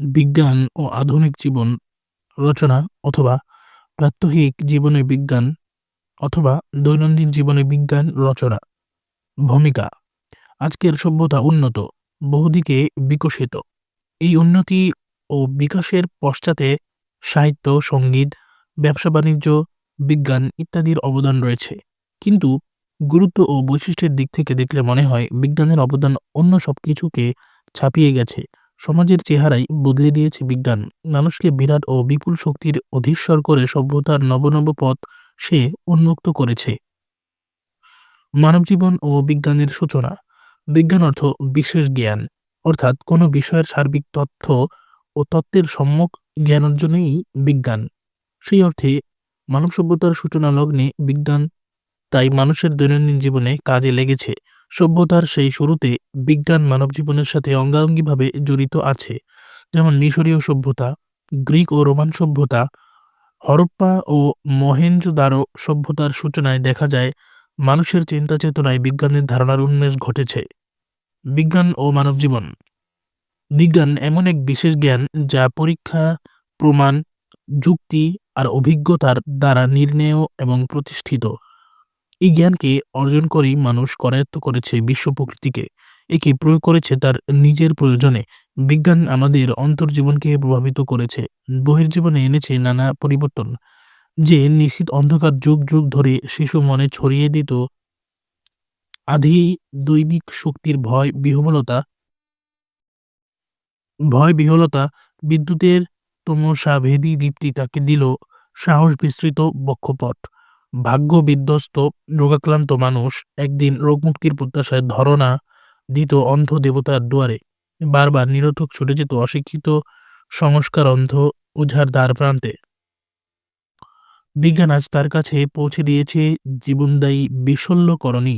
বিজ্ঞান ও আধুনিক জীবন রচনা অথবা প্রাত্যহিক জীবনে বিজ্ঞান অথবা দৈনন্দিন জীবনে বিজ্ঞান রচনা। ভূমিকা, আজকের সভ্যতা উন্নত, বহুদিকে বিকশিত। এই উন্নতি ও বিকাশের পশ্চাতে সাহিত্য, সংগীত, ব্যবসা, বাণিজ্য, বিজ্ঞান ইত্যাদির অবদান রয়েছে। কিন্তু গুরুত্ব ও বৈশিষ্ট্যের দিক থেকে দেখলে মনে হয় বিজ্ঞানের অবদান অন্য সব কিছুকে ছাপিয়ে গেছে। সমাজের চেহারাই বদলে দিয়েছে বিজ্ঞান। মানুষকে বিরাট ও বিপুল শক্তির অধীশ্বর করে সভ্যতার নব নব পথ সে উন্মুক্ত করেছে। মানবজীবন ও বিজ্ঞানের সূচনা। বিজ্ঞান অর্থ বিশেষ জ্ঞান, অর্থাৎ কোনো বিষয়ের সার্বিক তথ্য ও তত্ত্বের সম্যক জ্ঞান অর্জনেই বিজ্ঞান। সেই অর্থে মানব সভ্যতার সূচনা লগ্নে বিজ্ঞান তাই মানুষের দৈনন্দিন জীবনে কাজে লেগেছে। সভ্যতার সেই শুরুতে বিজ্ঞান মানব জীবনের সাথে অঙ্গাঙ্গিভাবে জড়িত আছে, যেমন মিশরীয় সভ্যতা, গ্রিক ও রোমান সভ্যতা, হরপ্পা ও মহেঞ্জোদারো সভ্যতার সূচনায় দেখা যায় মানুষের চিন্তা চেতনায় বিজ্ঞানের ধারণার উন্মেষ ঘটেছে। বিজ্ঞান ও মানব জীবন বিজ্ঞান এমন এক বিশেষ জ্ঞান যা পরীক্ষা, প্রমাণ, যুক্তি আর অভিজ্ঞতার দ্বারা নির্ণেয় এবং প্রতিষ্ঠিত। এই জ্ঞানকে অর্জন করেই মানুষ করায়ত্ত করেছে বিশ্ব প্রকৃতিকে। একে প্রয়োগ করেছে তার নিজের প্রয়োজনে। বিজ্ঞান আমাদের অন্তর্জীবনকে প্রভাবিত করেছে। বহির্জীবনে এনেছে নানা পরিবর্তন, যে নিশ্চিত অন্ধকার যুগ যুগ ধরে শিশু মনে ছড়িয়ে দিত। আধি দৈবিক শক্তির ভয়, বিহবলতা ভয় বিহলতা বিদ্যুতের তমসা ভেদি দীপ্তি তাকে দিল সাহস বিস্তৃত বক্ষপট। ভাগ্য বিধ্বস্ত রোগাক্রান্ত মানুষ একদিন রোগমুক্তির প্রত্যাশায় ধরনা দিত অন্ধ দেবতার দুয়ারে। বারবার নিরথক ছুটে যেত অশিক্ষিত সংস্কার অন্ধ ওঝার দ্বার প্রান্তে। বিজ্ঞান আজ তার কাছে পৌঁছে দিয়েছে জীবনদায়ী বিশল্যকরণী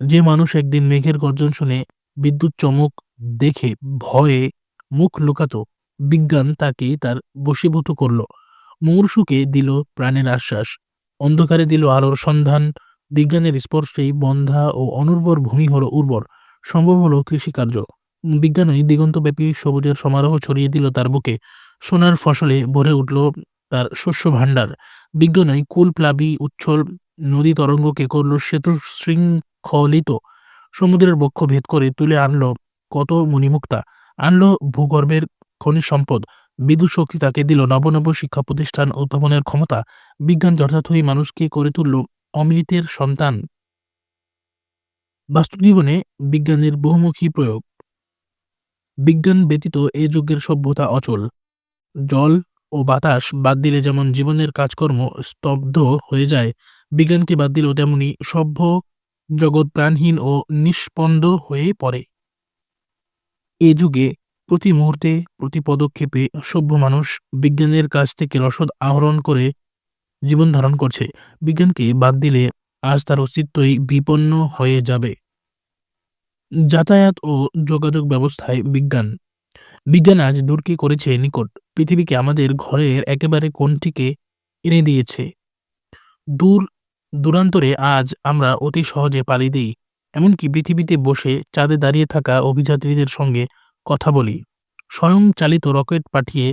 যে মানুষ একদিন মেঘের গর্জন শুনে বিদ্যুৎ চমক দেখে ভয়ে মুখ লুকাত, বিজ্ঞান তাকে তার বশীভূত করল। মুমূর্ষুকে দিল প্রাণের আশ্বাস। অন্ধকারে দিল আলোর সন্ধান। বিজ্ঞানের স্পর্শেই বন্ধা ও অনুর্বর ভূমি হলো উর্বর। সম্ভব হলো কৃষিকার্য। বিজ্ঞানই দিগন্তব্যাপী সবুজের সমারোহ ছড়িয়ে দিল তার বুকে। সোনার ফসলে ভরে উঠল তার শস্য ভাণ্ডার। বিজ্ঞানই কুলপ্লাবী উচ্ছল নদী তরঙ্গকে করল সেতু শৃঙ্খলিত সমুদ্রের বক্ষ ভেদ করে তুলে আনলো কত মণিমুক্তা। আনলো ভূগর্ভের খনিজ সম্পদ। বিদ্যুৎ শক্তি তাকে দিল নবনব শিক্ষা প্রতিষ্ঠান উদ্ভাবনের ক্ষমতা। বিজ্ঞান যথার্থই মানুষকে করে তুলল অমৃতের সন্তান। বাস্তব জীবনে বিজ্ঞানের বহুমুখী প্রয়োগ। বিজ্ঞান ব্যতীত এ যুগের সভ্যতা অচল। জল ও বাতাস বাদ দিলে যেমন জীবনের কাজকর্ম স্তব্ধ হয়ে যায়, বিজ্ঞানকে বাদ দিলেও তেমনি সভ্য জগৎ প্রাণহীন ও নিষ্পন্দ হয়ে পড়ে। এ যুগে প্রতি মুহূর্তে, প্রতি পদক্ষেপে সভ্য মানুষ বিজ্ঞানের কাছ থেকে রসদ আহরণ করে জীবন ধারণ করছে। বিজ্ঞানকে বাদ দিলে আজ তার অস্তিত্বই বিপন্ন হয়ে যাবে। যাতায়াত ও যোগাযোগ ব্যবস্থায় বিজ্ঞান। বিজ্ঞান আজ দূরকে করেছে নিকট। পৃথিবীকে আমাদের ঘরের একেবারে কোণটিকে এনে দিয়েছে। দূর, দূরান্তরে আজ আমরা অতি সহজে পাড়ি দিই। এমনকি পৃথিবীতে বসে চাঁদে দাঁড়িয়ে থাকা অভিযাত্রীদের সঙ্গে কথা বলি। স্বয়ংচালিত রকেট পাঠিয়ে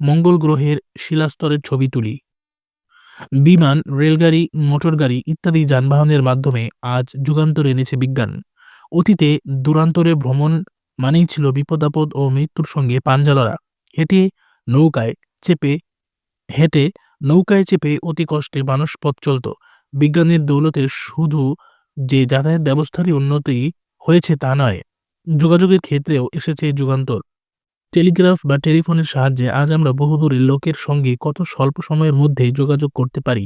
মঙ্গল গ্রহের শিলাস্তরের ছবি তুলি। বিমান, রেলগাড়ি, মোটরগাড়ি ইত্যাদি যানবাহনের মাধ্যমে আজ যুগান্তর এনেছে বিজ্ঞান। অতীতে দূরান্তরে ভ্রমণ মানেই ছিল বিপদাপদ ও মৃত্যুর সঙ্গে পাঞ্জালরা। হেঁটে নৌকায় চেপে, হেঁটে নৌকায় চেপে অতি কষ্টে মানুষ পথ চলত। বিজ্ঞানের দৌলতে শুধু যে যাতায়াত ব্যবস্থারই উন্নতি হয়েছে তা নয় যোগাযোগের ক্ষেত্রেও এসেছে যুগান্তর। টেলিগ্রাফ বা টেলিফোনের সাহায্যে আজ আমরা বহুদূরের লোকের সঙ্গে কত স্বল্প সময়ের মধ্যেই যোগাযোগ করতে পারি।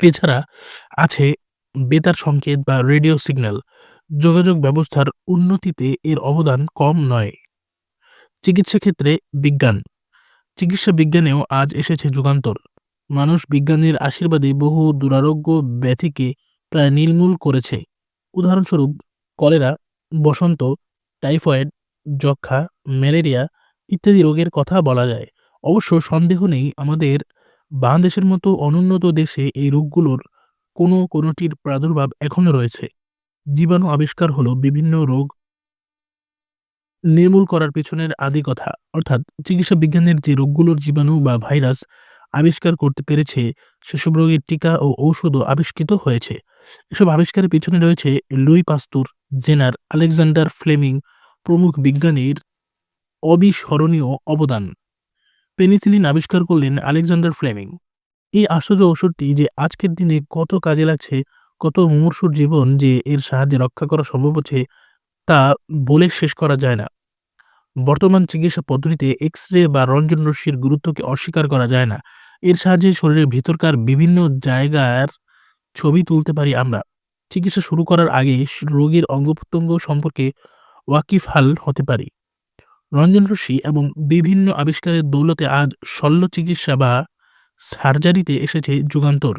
এছাড়া আছে বেতার সংকেত বা রেডিও সিগন্যাল। যোগাযোগ ব্যবস্থার উন্নতিতে এর অবদান কম নয়। চিকিৎসা ক্ষেত্রে বিজ্ঞান। চিকিৎসা বিজ্ঞানেও আজ এসেছে যুগান্তর। মানুষ বিজ্ঞানের আশীর্বাদে বহু দুরারোগ্য ব্যাধিকে প্রায় নির্মূল করেছে। উদাহরণস্বরূপ, কলেরা বসন্ত, টাইফয়েড যক্ষা ম্যালেরিয়া ইত্যাদি রোগের কথা বলা যায়। অবশ্য সন্দেহ নেই আমাদের বাংলাদেশের মতো অনুন্নত দেশে এই রোগগুলোর কোনো কোনোটির প্রাদুর্ভাব এখনও রয়েছে। জীবাণু আবিষ্কার হলো বিভিন্ন রোগ নির্মূল করার পেছনের আদি কথা। অর্থাৎ চিকিৎসা বিজ্ঞানের যে রোগগুলোর জীবাণু বা ভাইরাস আবিষ্কার করতে পেরেছে, সেসব রোগের টিকা ও ঔষধও আবিষ্কৃত হয়েছে। এসব আবিষ্কারের পেছনে রয়েছে Louis Pasteur Jenner Alexander Fleming প্রমুখ বিজ্ঞানীর অবিস্মরণীয় অবদান। পেনিসিলিন আবিষ্কার করলেন আলেকজান্ডার ফ্লেমিং। এই আশ্চর্য ওষুধটি যে আজকের দিনে কত কাজে লাগছে, কত মুমূর্ষুর জীবন যে এর সাহায্যে রক্ষা করা সম্ভব হচ্ছে, তা বলে শেষ করা যায় না। বর্তমান চিকিৎসা পদ্ধতিতে এক্স রে বা রঞ্জন রশ্মির গুরুত্বকে অস্বীকার করা যায় না। এর সাহায্যে শরীরের ভেতরকার বিভিন্ন জায়গার ছবি তুলতে পারি আমরা। চিকিৎসা শুরু করার আগে রোগীর অঙ্গ প্রত্যঙ্গ সম্পর্কে ওয়াকিফহাল হতে পারি। রঞ্জন রশ্মি এবং বিভিন্ন আবিষ্কারের দৌলতে আজ শল্য চিকিৎসা বা সার্জারিতে এসেছে যুগান্তর।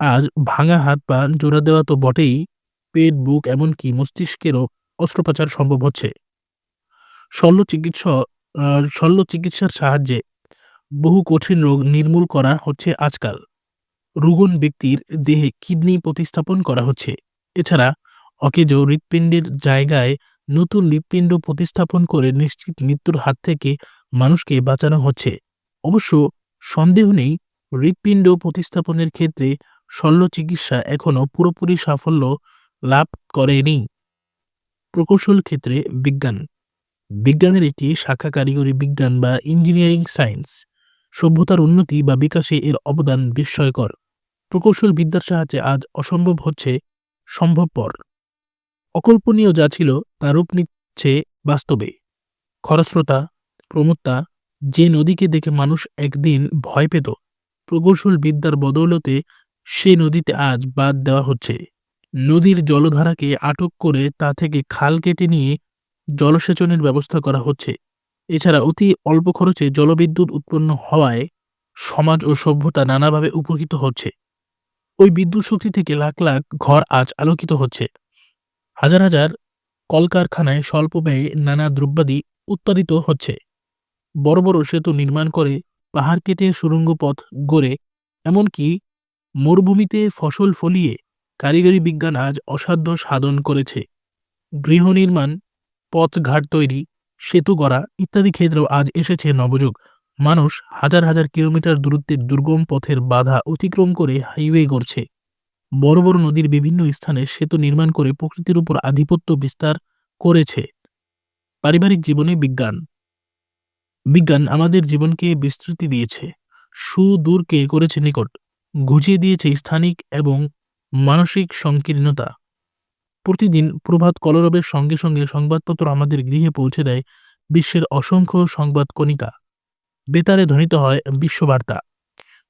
আজ ভাঙা হাত পা জোড়া দেওয়া তো বটেই, পেট, বুক এমনকি মস্তিষ্কেরও অস্ত্রোপচার সম্ভব হচ্ছে। শল্য চিকিৎসা শল্য চিকিৎসার সাহায্যে বহু কঠিন রোগ নির্মূল করা হচ্ছে আজকাল। রুগন ব্যক্তির দেহে কিডনি প্রতিস্থাপন করা হচ্ছে। এছাড়া অকেজ হৃৎপিণ্ডের জায়গায় নতুন হৃৎপিণ্ড প্রতিস্থাপন করে নিশ্চিত মৃত্যুর হাত থেকে মানুষকে বাঁচানো হচ্ছে। অবশ্য সন্দেহ নেই, হৃৎপিণ্ড প্রতিস্থাপনের ক্ষেত্রে শল্য চিকিৎসা এখনও পুরোপুরি সাফল্য লাভ করেনি। প্রকৌশল ক্ষেত্রে বিজ্ঞান। বিজ্ঞানের একটি শাখা কারিগরি বিজ্ঞান বা ইঞ্জিনিয়ারিং সায়েন্স। সভ্যতার উন্নতি বা বিকাশে এর অবদান বিস্ময়কর। প্রকৌশল বিদ্যার সাহায্যে আজ অসম্ভব হচ্ছে, সম্ভবপর। অকল্পনীয় যা ছিল, তা রূপ নিচ্ছে বাস্তবে। খরস্রোতা, প্রমত্তা, যে নদীকে দেখে মানুষ একদিন ভয় পেত, প্রকৌশল বিদ্যার বদৌলতে সে নদীতে আজ বাদ দেওয়া হচ্ছে। নদীর জলধারাকে আটক করে তা থেকে খাল কেটে নিয়ে জলসেচনের ব্যবস্থা করা হচ্ছে। এছাড়া অতি অল্প খরচে জলবিদ্যুৎ উৎপন্ন হওয়ায় সমাজ ও সভ্যতা নানাভাবে উপকৃত হচ্ছে। ওই বিদ্যুৎ শক্তি থেকে লাখ লাখ ঘর আজ আলোকিত হচ্ছে। হাজার হাজার কলকারখানায় স্বল্প ব্যয়ে নানা দ্রব্যাদি উৎপাদিত হচ্ছে। বড় বড় সেতু নির্মাণ করে পাহাড় কেটে সুড়ঙ্গ পথ গড়ে, এমনকি মরুভূমিতে ফসল ফলিয়ে কারিগরি বিজ্ঞান আজ অসাধ্য সাধন করেছে। গৃহ নির্মাণ, পথঘাট তৈরি, সেতু গড়া ইত্যাদি ক্ষেত্রেও আজ এসেছে নবযুগ। মানুষ হাজার হাজার কিলোমিটার দূরত্বের দুর্গম পথের বাধা অতিক্রম করে হাইওয়ে গড়ছে। বড় বড় নদীর বিভিন্ন স্থানে সেতু নির্মাণ করে প্রকৃতির উপর আধিপত্য বিস্তার করেছে। পারিবারিক জীবনে বিজ্ঞান। বিজ্ঞান আমাদের জীবনকে বিস্তৃতি দিয়েছে। সুদূরকে করেছে নিকট। ঘুচিয়ে দিয়েছে স্থানিক এবং মানসিক সংকীর্ণতা। প্রতিদিন প্রভাত কলরবের সঙ্গে সঙ্গে সংবাদপত্র আমাদের গৃহে পৌঁছে দেয় বিশ্বের অসংখ্য সংবাদ কণিকা। বেতারে ধ্বনিত হয় বিশ্ববার্তা।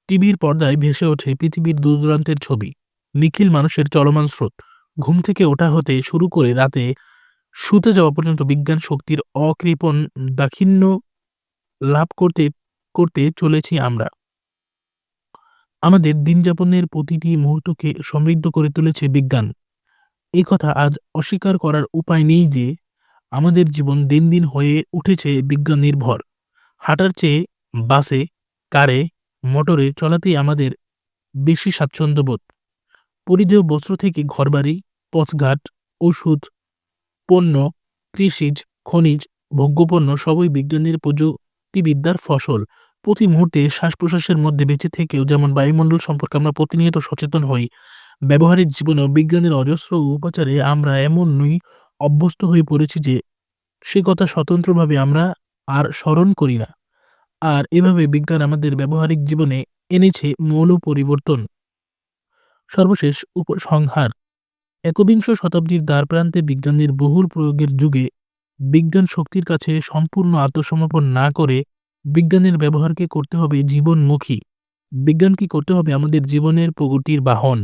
টিভির পর্দায় ভেসে ওঠে পৃথিবীর দূরদূরান্তের ছবি। নিখিল মানুষের চলমান স্রোত। ঘুম থেকে ওঠা হতে শুরু করে রাতে শুতে যাওয়া পর্যন্ত বিজ্ঞান শক্তির অকৃপণ দাক্ষিণ্য লাভ করতে করতে চলেছি আমরা। আমাদের দিনযাপনের প্রতিটি মুহূর্তকে সমৃদ্ধ করে তুলেছে বিজ্ঞান। এই কথা আজ অস্বীকার করার উপায় নেই যে আমাদের জীবন দিন দিন হয়ে উঠেছে বিজ্ঞান নির্ভর। হাঁটার চেয়ে বাসে, কারে, মোটরে চলাতেই আমাদের বেশি স্বাচ্ছন্দ্যবোধ পরিধেয় বস্ত্র থেকে ঘরবাড়ি, পথঘাট, ওষুধ, পণ্য, কৃষিজ, খনিজ, ভোগ্যপণ্য সবই বিজ্ঞানের প্রযুক্তিবিদ্যার ফসল। প্রতি মুহূর্তে শ্বাস প্রশ্বাসের মধ্যে বেঁচে থেকেও যেমন বায়ুমণ্ডল সম্পর্কে আমরা প্রতিনিয়ত সচেতন হই, ব্যবহারিক জীবনেও বিজ্ঞানের অজস্র উপাচারে আমরা এমনই অভ্যস্ত হয়ে পড়েছি যে সে কথা স্বতন্ত্রভাবে আমরা আর স্মরণ করি না। আর এভাবে বিজ্ঞান আমাদের ব্যবহারিক জীবনে এনেছে মৌল পরিবর্তন। সর্বশেষ উপসংহার। একবিংশ শতাব্দীর দ্বারপ্রান্তে বিজ্ঞানের বহুল প্রয়োগের যুগে বিজ্ঞান শক্তির কাছে সম্পূর্ণ আত্মসমর্পণ না করে বিজ্ঞানের ব্যবহারকে করতে হবে জীবনমুখী। বিজ্ঞান কি করতে হবে? আমাদের জীবনের প্রগতির বাহন।